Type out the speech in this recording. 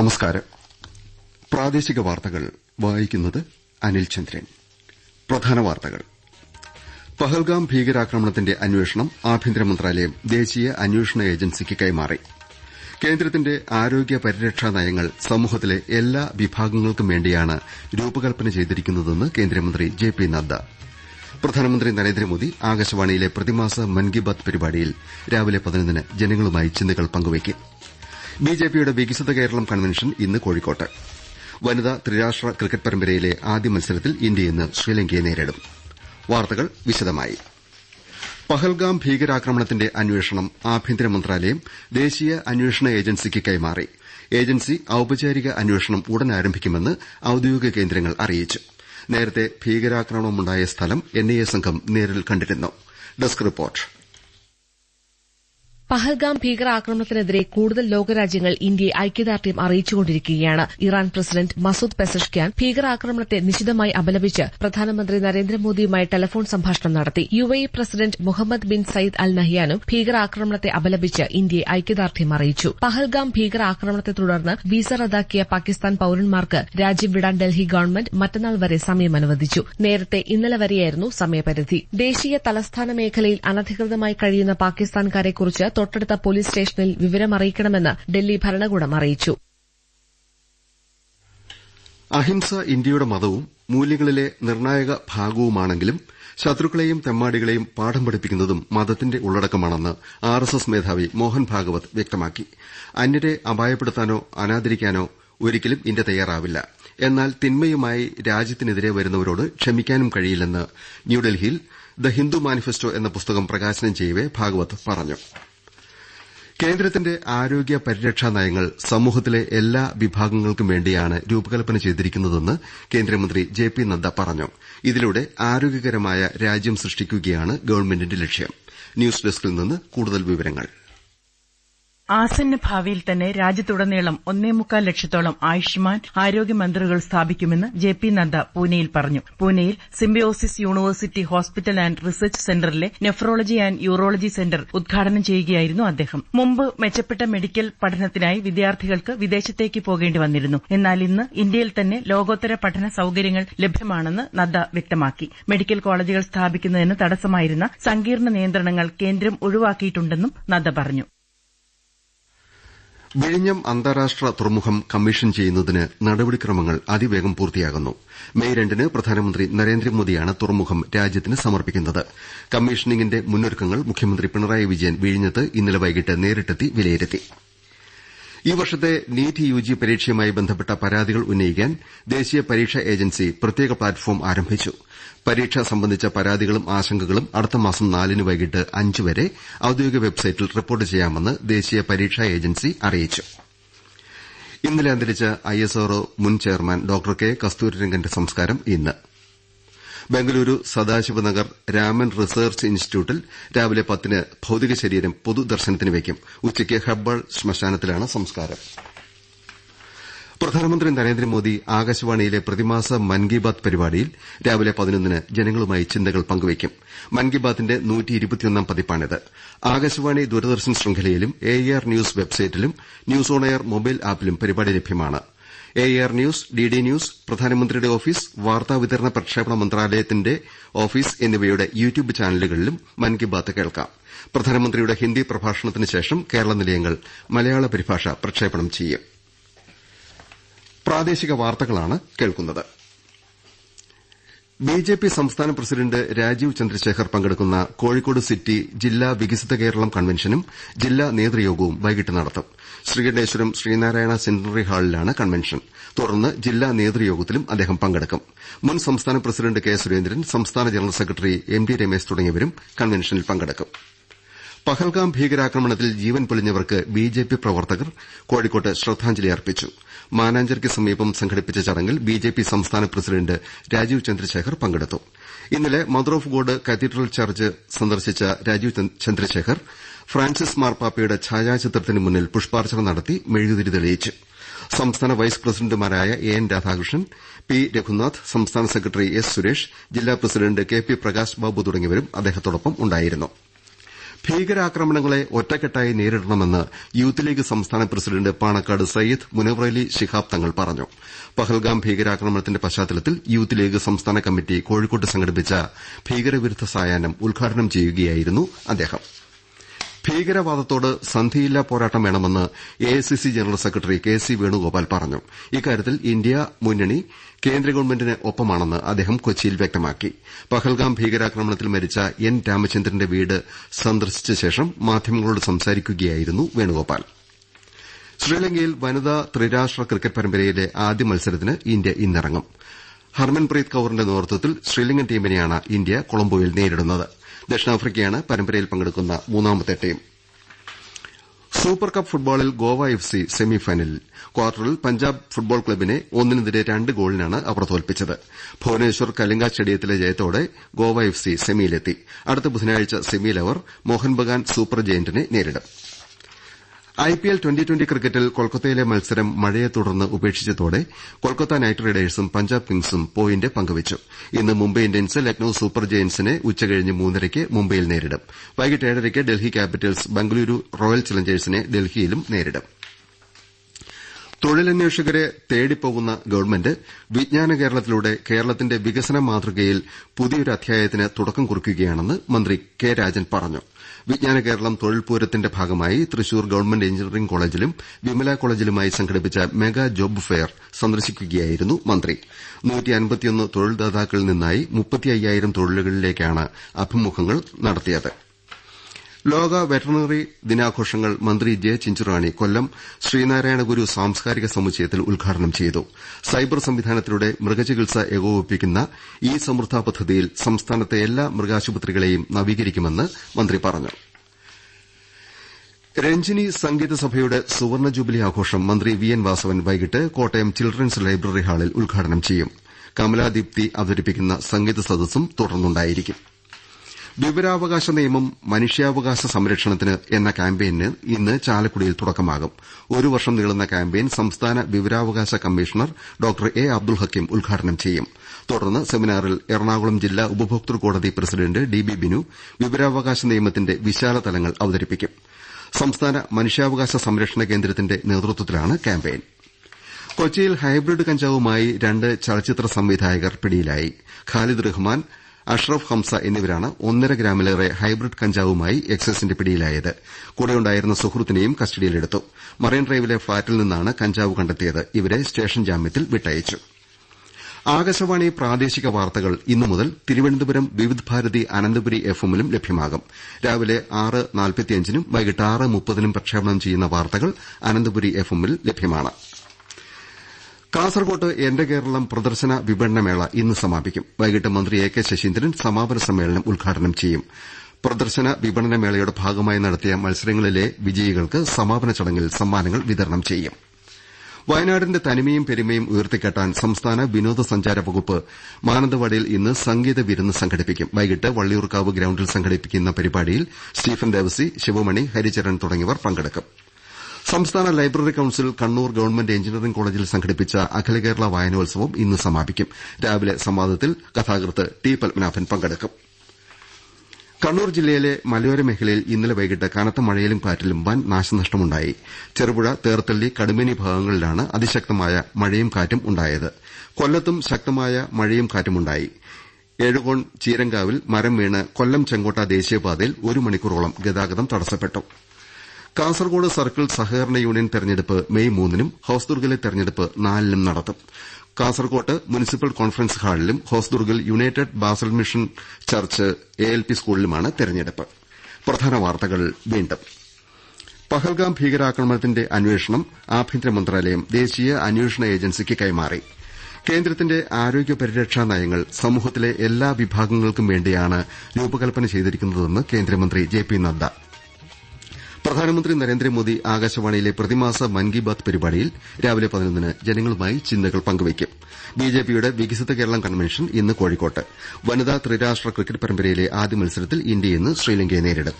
നമസ്കാരം. പ്രാദേശിക വാർത്തകൾ വായിക്കുന്നത് അനിൽ ചന്ദ്രൻ. പ്രധാന വാർത്തകൾ. പഹൽഗാം ഭീകരാക്രമണത്തിന്റെ അന്വേഷണം ആഭ്യന്തര മന്ത്രാലയം ദേശീയ അന്വേഷണ ഏജൻസിക്ക് കൈമാറി. കേന്ദ്രത്തിന്റെ ആരോഗ്യ പരിരക്ഷാ നയങ്ങൾ സമൂഹത്തിലെ എല്ലാ വിഭാഗങ്ങൾക്കും വേണ്ടിയാണ് രൂപകൽപ്പന ചെയ്തിരിക്കുന്നതെന്ന് കേന്ദ്രമന്ത്രി ജെ പി നദ്ദ. പ്രധാനമന്ത്രി നരേന്ദ്രമോദി ആകാശവാണിയിലെ പ്രതിമാസ മൻ കി ബാത് പരിപാടിയിൽ രാവിലെ പതിനൊന്നിന് ജനങ്ങളുമായി ചിന്തകൾ പങ്കുവയ്ക്കും. ബിജെപിയുടെ വികസിത കേരളം കൺവെൻഷൻ ഇന്ന് കോഴിക്കോട്ട്. വനിതാ ത്രിരാഷ്ട്ര ക്രിക്കറ്റ് പരമ്പരയിലെ ആദ്യ മത്സരത്തിൽ ഇന്ത്യ ഇന്ന് ശ്രീലങ്കയെ നേരിടും. വാർത്തകൾ വിശദമായി. പഹൽഗാം ഭീകരാക്രമണത്തിന്റെ അന്വേഷണം ആഭ്യന്തര മന്ത്രാലയം ദേശീയ അന്വേഷണ ഏജൻസിക്ക് കൈമാറി. ഏജൻസി ഔപചാരിക അന്വേഷണം ഉടൻ ആരംഭിക്കുമെന്ന് ഔദ്യോഗിക കേന്ദ്രങ്ങൾ അറിയിച്ചു. നേരത്തെ ഭീകരാക്രമണമുണ്ടായ സ്ഥലം എൻഐഎ സംഘം നേരിൽ കണ്ടിരുന്നു. Desk report. പഹൽഗാം ഭീകരാക്രമണത്തിനെതിരെ കൂടുതൽ ലോകരാജ്യങ്ങൾ ഇന്ത്യയെ ഐക്യദാർഢ്യം അറിയിച്ചുകൊണ്ടിരിക്കുകയാണ്. ഇറാൻ പ്രസിഡന്റ് മസൂദ് പെസഷ്ക്യാൻ ഭീകരാക്രമണത്തെ നിശിതമായി അപലപിച്ച് പ്രധാനമന്ത്രി നരേന്ദ്രമോദിയുമായി ടെലിഫോൺ സംഭാഷണം നടത്തി. U A president Mohammed bin Zayed Al നഹ്യാനും ഭീകരാക്രമണത്തെ അപലപിച്ച് ഇന്ത്യയെ ഐക്യദാർഢ്യം അറിയിച്ചു. പഹൽഗാം ഭീകരാക്രമണത്തെ തുടർന്ന് വിസ റദ്ദാക്കിയ പാകിസ്ഥാൻ പൌരന്മാർക്ക് രാജ്യം വിടാൻ ഡൽഹി ഗവൺമെന്റ് മറ്റന്നാൾ വരെ സമയം അനുവദിച്ചു. നേരത്തെ ഇന്നലെ വരെയായിരുന്നു സമയപരിധി. ദേശീയ തലസ്ഥാന മേഖലയിൽ അനധികൃതമായി കഴിയുന്ന പാകിസ്ഥാൻകാരെക്കുറിച്ച് തൊട്ടടുത്ത പോലീസ് സ്റ്റേഷനിൽ വിവരമറിയിക്കണമെന്ന് ഡൽഹി ഭരണകൂടം അറിയിച്ചു. അഹിംസ ഇന്ത്യയുടെ മതവും മൂല്യങ്ങളിലെ നിർണായക ഭാഗവുമാണെങ്കിലും ശത്രുക്കളെയും തെമ്മാടികളെയും പാഠം പഠിപ്പിക്കുന്നതും മതത്തിന്റെ ഉള്ളടക്കമാണെന്ന് ആർ എസ് എസ് മേധാവി മോഹൻ ഭാഗവത് വ്യക്തമാക്കി. അന്യരെ അപായപ്പെടുത്താനോ അനാദരിക്കാനോ ഒരിക്കലും ഇന്ത്യ തയ്യാറാവില്ല. എന്നാൽ തിന്മയുമായി രാജ്യത്തിനെതിരെ വരുന്നവരോട് ക്ഷമിക്കാനും കഴിയില്ലെന്ന് ന്യൂഡൽഹിയിൽ ദ ഹിന്ദു മാനിഫെസ്റ്റോ എന്ന പുസ്തകം പ്രകാശനം ചെയ്യവെ ഭാഗവത് പറഞ്ഞു. കേന്ദ്രത്തിന്റെ ആരോഗ്യ പരിരക്ഷാ നയങ്ങൾ സമൂഹത്തിലെ എല്ലാ വിഭാഗങ്ങൾക്കും വേണ്ടിയാണ് രൂപകൽപ്പന ചെയ്തിരിക്കുന്നതെന്ന് കേന്ദ്രമന്ത്രി ജെ പി നദ്ദ പറഞ്ഞു. ഇതിലൂടെ ആരോഗ്യകരമായ രാജ്യം സൃഷ്ടിക്കുകയാണ് ഗവൺമെന്റിന്റെ ലക്ഷ്യം. ന്യൂസ് ഡെസ്കിൽ നിന്ന് കൂടുതൽ വിവരങ്ങൾ. ആസന്ന ഭാവിയിൽ തന്നെ രാജ്യത്തുടനീളം ഒന്നേമുക്കാൽ ലക്ഷത്തോളം ആയുഷ്മാൻ ആരോഗ്യ മന്ദിറുകൾ സ്ഥാപിക്കുമെന്ന് ജെ പി നദ്ദ പൂനെയിൽ പറഞ്ഞു. പൂനെയിൽ Symbiosis university hospital and research സെന്ററിലെ നെഫ്രോളജി ആന്റ് യൂറോളജി സെന്റർ ഉദ്ഘാടനം ചെയ്യുകയായിരുന്നു അദ്ദേഹം. മുമ്പ് മെച്ചപ്പെട്ട മെഡിക്കൽ പഠനത്തിനായി വിദ്യാർത്ഥികൾക്ക് വിദേശത്തേക്ക് പോകേണ്ടി വന്നിരുന്നു. എന്നാൽ ഇന്ന് ഇന്ത്യയിൽ തന്നെ ലോകോത്തര പഠന സൌകര്യങ്ങൾ ലഭ്യമാണെന്ന് നദ്ദ വ്യക്തമാക്കി. മെഡിക്കൽ കോളേജുകൾ സ്ഥാപിക്കുന്നതിന് തടസ്സമായിരുന്ന സങ്കീർണ നിയന്ത്രണങ്ങൾ കേന്ദ്രം ഒഴിവാക്കിയിട്ടുണ്ടെന്നും നദ്ദ പറഞ്ഞു. വിഴിഞ്ഞം അന്താരാഷ്ട്ര തുറമുഖം കമ്മീഷൻ ചെയ്യുന്നതിന് നടപടിക്രമങ്ങൾ അതിവേഗം പൂർത്തിയാകുന്നു. മെയ് രണ്ടിന് പ്രധാനമന്ത്രി നരേന്ദ്രമോദിയാണ് തുറമുഖം രാജ്യത്തിന് സമർപ്പിക്കുന്നത്. കമ്മീഷനിംഗിന്റെ മുന്നൊരുക്കങ്ങൾ മുഖ്യമന്ത്രി പിണറായി വിജയൻ വിഴിഞ്ഞത്ത് ഇന്നലെ വൈകിട്ട് നേരിട്ടെത്തി വിലയിരുത്തി. ഈ വർഷത്തെ നീറ്റ് യുജി പരീക്ഷയുമായി ബന്ധപ്പെട്ട പരാതികൾ ഉന്നയിക്കാൻ ദേശീയ പരീക്ഷാ ഏജൻസി പ്രത്യേക പ്ലാറ്റ്ഫോം ആരംഭിച്ചു. പരീക്ഷ സംബന്ധിച്ച പരാതികളും ആശങ്കകളും അടുത്ത മാസം നാലിന് വൈകിട്ട് അഞ്ച് വരെ ഔദ്യോഗിക വെബ്സൈറ്റിൽ റിപ്പോർട്ട് ചെയ്യാമെന്ന് ദേശീയ പരീക്ഷാ ഏജൻസി അറിയിച്ചു. ഇന്നലെ അന്തരിച്ച ഐഎസ്ആർഒ മുൻ ചെയർമാൻ ഡോക്ടർ കെ കസ്തൂരിരംഗന്റെ സംസ്കാരം ഇന്ന്. ബംഗളൂരു സദാശിവനഗർ രാമൻ റിസർച്ച് ഇൻസ്റ്റിറ്റ്യൂട്ടിൽ രാവിലെ പത്തിന് ഭൌതിക ശരീരം പൊതുദർശനത്തിന് വയ്ക്കും. ഉച്ചയ്ക്ക് ഹെബ്ബാൾ ശ്മശാനത്തിലാണ് സംസ്കാരം. പ്രധാനമന്ത്രി നരേന്ദ്രമോദി ആകാശവാണിയിലെ പ്രതിമാസ മൻ കി ബാത് പരിപാടിയിൽ രാവിലെ പതിനൊന്നിന് ജനങ്ങളുമായി ചിന്തകൾ പങ്കുവയ്ക്കും. മൻ കി ബാത്തിന്റെ ആകാശവാണി ദൂരദർശൻ ശൃംഖലയിലും എ ആർ ന്യൂസ് വെബ്സൈറ്റിലും ന്യൂസ് ഓൺ എയർ മൊബൈൽ ആപ്പിലും പരിപാടി ലഭ്യമാണ്. A R news D D news പ്രധാനമന്ത്രിയുടെ ഓഫീസ് വാർത്താവിതരണ പ്രക്ഷേപണ മന്ത്രാലയത്തിന്റെ ഓഫീസ് എന്നിവയുടെ യൂട്യൂബ് ചാനലുകളിലും മൻ കി ബാത് കേൾക്കാം. പ്രധാനമന്ത്രിയുടെ ഹിന്ദി പ്രഭാഷണത്തിന് ശേഷം കേരള നിലയങ്ങൾ മലയാള പരിഭാഷ പ്രക്ഷേപണം ചെയ്യും. കേൾക്കുന്നത്. ബിജെപി സംസ്ഥാന പ്രസിഡന്റ് രാജീവ് ചന്ദ്രശേഖർ പങ്കെടുക്കുന്ന കോഴിക്കോട് സിറ്റി ജില്ലാ വികസിത കേരളം കൺവെൻഷനും ജില്ലാ നേതൃയോഗവും വൈകിട്ട് നടത്തും. ശ്രീകണ്ഠേശ്വരം ശ്രീനാരായണ സെന്റിനറി ഹാളിലാണ് കൺവെൻഷൻ. തുടർന്ന് ജില്ലാ നേതൃയോഗത്തിലും അദ്ദേഹം പങ്കെടുക്കും. മുൻ സംസ്ഥാന പ്രസിഡന്റ് കെ സുരേന്ദ്രൻ സംസ്ഥാന general secretary M T Ramesh തുടങ്ങിയവരും കൺവെൻഷനിൽ പങ്കെടുക്കും. പഹൽഗാം ഭീകരാക്രമണത്തിൽ ജീവൻ പൊലിഞ്ഞവർക്ക് ബിജെപി പ്രവർത്തകർ കോഴിക്കോട്ട് ശ്രദ്ധാഞ്ജലി അർപ്പിച്ചു. മാനാഞ്ചിറയ്ക്ക് സമീപം സംഘടിപ്പിച്ച ചടങ്ങിൽ ബിജെപി സംസ്ഥാന പ്രസിഡന്റ് രാജീവ് ചന്ദ്രശേഖർ പങ്കെടുത്തു. ഇന്നലെ Mother of God cathedral church സന്ദർശിച്ച രാജീവ് ചന്ദ്രശേഖർ ഫ്രാൻസിസ് മാർപ്പാപ്പയുടെ ഛായാചിത്രത്തിന് മുന്നിൽ പുഷ്പാർച്ചന നടത്തി മെഴുകുതിരി തെളിയിച്ചു. സംസ്ഥാന വൈസ് പ്രസിഡന്റുമാരായ A N Radhakrishnan P Raghunath സംസ്ഥാന സെക്രട്ടറി എസ് സുരേഷ് ജില്ലാ president K P Prakash Babu തുടങ്ങിയവരും അദ്ദേഹത്തോടൊപ്പം ഉണ്ടായിരുന്നു. ഭീകരാക്രമണങ്ങളെ ഒറ്റക്കെട്ടായി നേരിടണമെന്ന് യൂത്ത് ലീഗ് സംസ്ഥാന പ്രസിഡന്റ് പാണക്കാട് സയ്യിദ് മുനവറലി ശിഹാബ് തങ്ങൾ പറഞ്ഞു. പഹൽഗാം ഭീകരാക്രമണത്തിന്റെ പശ്ചാത്തലത്തിൽ യൂത്ത് ലീഗ് സംസ്ഥാന കമ്മിറ്റി കോഴിക്കോട്ട് സംഘടിപ്പിച്ച ഭീകരവിരുദ്ധ സായാഹ്നം ഉദ്ഘാടനം ചെയ്യുകയായിരുന്നു അദ്ദേഹം. ഭീകരവാദത്തോട് സന്ധിയില്ലാ പോരാട്ടം വേണമെന്ന് AICC general secretary K C Venugopal പറഞ്ഞു. ഇക്കാര്യത്തിൽ ഇന്ത്യ മുന്നണി കേന്ദ്ര ഗവൺമെന്റിന് ഒപ്പമാണെന്ന് അദ്ദേഹം കൊച്ചിയിൽ വ്യക്തമാക്കി. പഹൽഗാം ഭീകരാക്രമണത്തിൽ മരിച്ച എൻ രാമചന്ദ്രന്റെ വീട് സന്ദർശിച്ച ശേഷം മാധ്യമങ്ങളോട് സംസാരിക്കുകയായിരുന്നു വേണുഗോപാൽ. ശ്രീലങ്കയിൽ വനിതാ ത്രിരാഷ്ട്ര ക്രിക്കറ്റ് പരമ്പരയിലെ ആദ്യ മത്സരത്തിന് ഇന്ത്യ ഇന്നിറങ്ങും. ഹർമൻപ്രീത് കൌറിന്റെ നേതൃത്വത്തിൽ ശ്രീലങ്കൻ ടീമിനെയാണ് ഇന്ത്യ കൊളംബോയിൽ നേരിടുന്നത്. ദക്ഷിണാഫ്രിക്കയാണ് പരമ്പരയിൽ പങ്കെടുക്കുന്ന മൂന്നാമത്തെ ടീം. സൂപ്പർ കപ്പ് ഫുട്ബോളിൽ ഗോവ എഫ് സി സെമിഫൈനലിൽ ക്വാർട്ടറിൽ പഞ്ചാബ് ഫുട്ബോൾ ക്ലബിനെ ഒന്നിനെതിരെ രണ്ട് ഗോളിനാണ് അവർ തോൽപ്പിച്ചത് ഭുവനേശ്വർ കലിംഗ സ്റ്റേഡിയത്തിലെ ജയത്തോടെ ഗോവ എഫ് സി സെമിയിലെത്തി. അടുത്ത ബുധനാഴ്ച സെമിയിൽ അവർ മോഹൻ ബഗാൻ സൂപ്പർ ജയന്റിനെ നേരിടും. ഐപിഎൽ ട്വന്റി ട്വന്റി ക്രിക്കറ്റിൽ കൊൽക്കത്തയിലെ മത്സരം മഴയെ തുടർന്ന് ഉപേക്ഷിച്ചതോടെ കൊൽക്കത്ത നൈറ്റ് റൈഡേഴ്സും പഞ്ചാബ് കിങ്സും പോയിന്റ് പങ്കുവച്ചു. ഇന്ന് മുംബൈ ഇന്ത്യൻസ് ലക്നൌ സൂപ്പർ ജയന്റ്സിനെ ഉച്ചകഴിഞ്ഞ് മൂന്നരയ്ക്ക് മുംബൈയിൽ നേരിടും. വൈകിട്ട് ഏഴരയ്ക്ക് ഡൽഹി ക്യാപിറ്റൽസ് ബംഗളൂരു റോയൽ ചലഞ്ചേഴ്സിനെ ഡൽഹിയിലും നേരിടും. തൊഴിലന്വേഷകരെ തേടിപ്പോകുന്ന ഗവൺമെന്റ് വിജ്ഞാന കേരളത്തിലൂടെ കേരളത്തിന്റെ വികസന മാതൃകയിൽ പുതിയൊരു അധ്യായത്തിന് തുടക്കം കുറിക്കുകയാണെന്ന് മന്ത്രി കെ രാജൻ പറഞ്ഞു. വിജ്ഞാന കേരളം തൊഴിൽ പൂരത്തിന്റെ ഭാഗമായി തൃശൂർ ഗവൺമെന്റ് എഞ്ചിനീയറിംഗ് കോളേജിലും വിമല കോളേജിലുമായി സംഘടിപ്പിച്ച മെഗാ ജോബ് ഫെയർ സന്ദർശിക്കുകയായിരുന്നു മന്ത്രി. തൊഴിൽദാതാക്കളിൽ നിന്നായി തൊഴിലുകളിലേക്കാണ് അഭിമുഖങ്ങൾ നടത്തിയത്. ലോക വെറ്ററിനറി ദിനാഘോഷങ്ങൾ മന്ത്രി ജെ ചിഞ്ചുറാണി കൊല്ലം ശ്രീനാരായണ ഗുരു സാംസ്കാരിക സമുച്ചയത്തിൽ ഉദ്ഘാടനം ചെയ്തു. സൈബർ സംവിധാനത്തിലൂടെ മൃഗചികിത്സ ഏകോപിപ്പിക്കുന്ന ഇ സമൃദ്ധ പദ്ധതിയിൽ സംസ്ഥാനത്തെ എല്ലാ മൃഗാശുപത്രികളെയും നവീകരിക്കുമെന്ന് മന്ത്രി പറഞ്ഞു. രഞ്ജിനി സംഗീത സഭയുടെ സുവർണ ജൂബിലി ആഘോഷം മന്ത്രി വി എൻ വാസവൻ വൈകിട്ട് കോട്ടയം ചിൽഡ്രൻസ് ലൈബ്രറി ഹാളിൽ ഉദ്ഘാടനം ചെയ്യും. കമലാദീപ്തി അവതരിപ്പിക്കുന്ന സംഗീത സദസ്സും തുടർന്നുണ്ടായിരിക്കും. വിവരാവകാശ നിയമം മനുഷ്യാവകാശ സംരക്ഷണത്തിന് എന്ന ക്യാമ്പയിന് ഇന്ന് ചാലക്കുടിയിൽ തുടക്കമാകും. ഒരു വർഷം നീളുന്ന ക്യാമ്പയിൻ സംസ്ഥാന വിവരാവകാശ commissioner doctor A Abdul Hakeem ഉദ്ഘാടനം ചെയ്യും. തുടർന്ന് സെമിനാറിൽ എറണാകുളം ജില്ലാ ഉപഭോക്തൃ കോടതി പ്രസിഡന്റ് ഡി ബി ബിനു വിവരാവകാശ നിയമത്തിന്റെ വിശാല തലങ്ങൾ അവതരിപ്പിക്കും. സംസ്ഥാന മനുഷ്യാവകാശ സംരക്ഷണ കേന്ദ്രത്തിന്റെ നേതൃത്വത്തിലാണ് ക്യാമ്പയിൻ. കൊച്ചിയിൽ ഹൈബ്രിഡ് കഞ്ചാവുമായി രണ്ട് ചലച്ചിത്ര സംവിധായകർ പിടിയിലായി. ഖാലിദ് റഹ്മാൻ അഷ്റഫ് ഹംസ എന്നിവരാണ് ഒന്നര ഗ്രാമിലേറെ ഹൈബ്രിഡ് കഞ്ചാവുമായി എക്സൈസിന്റെ പിടിയിലായത്. കൂടെയുണ്ടായിരുന്ന സുഹൃത്തിനെയും കസ്റ്റഡിയിലെടുത്തു. മറൈൻ ഡ്രൈവിലെ ഫ്ളാറ്റിൽ നിന്നാണ് കഞ്ചാവ് കണ്ടെത്തിയത്. ഇവരെ സ്റ്റേഷൻ ജാമ്യത്തിൽ വിട്ടയച്ചു. ആകാശവാണി പ്രാദേശിക വാർത്തകൾ ഇന്നു മുതൽ തിരുവനന്തപുരം വിവിധ് ഭാരതി അനന്തപുരി എഫ്എമ്മിലും ലഭ്യമാകും. രാവിലെ ആറ് നാൽപ്പത്തിയഞ്ചിനും വൈകിട്ട് ആറ് മുപ്പതിനും പ്രക്ഷേപണം ചെയ്യുന്ന വാർത്തകൾ അനന്തപുരി എഫ്എമ്മിൽ ലഭ്യമാണ്. കാസർകോട്ട് എന്റെ കേരളം പ്രദർശന വിപണനമേള ഇന്ന് സമാപിക്കും. വൈകിട്ട് മന്ത്രി എ കെ ശശീന്ദ്രൻ സമാപന സമ്മേളനം ഉദ്ഘാടനം ചെയ്യും. പ്രദർശന വിപണന മേളയുടെ ഭാഗമായി നടത്തിയ മത്സരങ്ങളിലെ വിജയികൾക്ക് സമാപന ചടങ്ങിൽ സമ്മാനങ്ങൾ വിതരണം ചെയ്യും. വയനാടിന്റെ തനിമയും പെരുമയും ഉയർത്തിക്കെട്ടാൻ സംസ്ഥാന വിനോദസഞ്ചാര വകുപ്പ് മാനന്തവാടിയിൽ ഇന്ന് സംഗീത വിരുന്ന് സംഘടിപ്പിക്കും. വൈകിട്ട് വള്ളിയൂർക്കാവ് ഗ്രൌണ്ടിൽ സംഘടിപ്പിക്കുന്ന പരിപാടിയിൽ സ്റ്റീഫൻ ദേവസി ശിവമണി ഹരിചരൺ തുടങ്ങിയവർ പങ്കെടുക്കും. സംസ്ഥാന library council Kannur government engineering കോളേജിൽ സംഘടിപ്പിച്ച അഖില കേരള വായനോത്സവം ഇന്ന് സമാപിക്കും. രാവിലെ സംവാദത്തിൽ കഥാകൃത്ത് ടി പത്മനാഭൻ പങ്കെടുക്കും. കണ്ണൂർ ജില്ലയിലെ മലയോര മേഖലയിൽ ഇന്നലെ വൈകിട്ട് കനത്ത മഴയിലും കാറ്റിലും വൻ നാശനഷ്ടമുണ്ടായി. ചെറുപുഴ തേർത്തള്ളി കടുമേനി ഭാഗങ്ങളിലാണ് അതിശക്തമായ മഴയും കാറ്റും ഉണ്ടായത്. കൊല്ലത്തും ശക്തമായ മഴയും കാറ്റുമുണ്ടായി എഴുകോൺ ചീരങ്കാവിൽ മരം വീണ് കൊല്ലം ചെങ്കോട്ട ദേശീയപാതയിൽ ഒരു മണിക്കൂറോളം ഗതാഗതം തടസ്സപ്പെട്ടു. കാസർകോട് സർക്കിൾ സഹകരണ യൂണിയൻ തെരഞ്ഞെടുപ്പ് മെയ് മൂന്നിനും ഹൌസ്ദുർഗിലെ തെരഞ്ഞെടുപ്പ് നാലിനും നടത്തും. കാസർകോട്ട് മുനിസിപ്പൽ കോൺഫറൻസ് ഹാളിലും ഹോസ്ദുർഗിൽ United Basel Mission church A L P സ്കൂളിലുമാണ് തെരഞ്ഞെടുപ്പ്. പഹൽഗാം ഭീകരാക്രമണത്തിന്റെ അന്വേഷണം ആഭ്യന്തര മന്ത്രാലയം ദേശീയ അന്വേഷണ ഏജൻസിക്ക് കൈമാറി. കേന്ദ്രത്തിന്റെ ആരോഗ്യ പരിരക്ഷാ നയങ്ങൾ സമൂഹത്തിലെ എല്ലാ വിഭാഗങ്ങൾക്കും വേണ്ടിയാണ് രൂപകൽപ്പന ചെയ്തിരിക്കുന്നതെന്ന് കേന്ദ്രമന്ത്രി ജെ പി നദ്ദ. പ്രധാനമന്ത്രി നരേന്ദ്രമോദി ആകാശവാണിയിലെ പ്രതിമാസ മൻ കി ബാത് പരിപാടിയിൽ രാവിലെ പതിനൊന്നിന് ജനങ്ങളുമായി ചിന്തകൾ പങ്കുവയ്ക്കും. ബിജെപിയുടെ വികസിത കേരളം കൺവെൻഷൻ ഇന്ന് കോഴിക്കോട്ട്. വനിതാ ത്രിരാഷ്ട്ര ക്രിക്കറ്റ് പരമ്പരയിലെ ആദ്യ മത്സരത്തിൽ ഇന്ത്യ ഇന്ന് ശ്രീലങ്കയെ നേരിടും.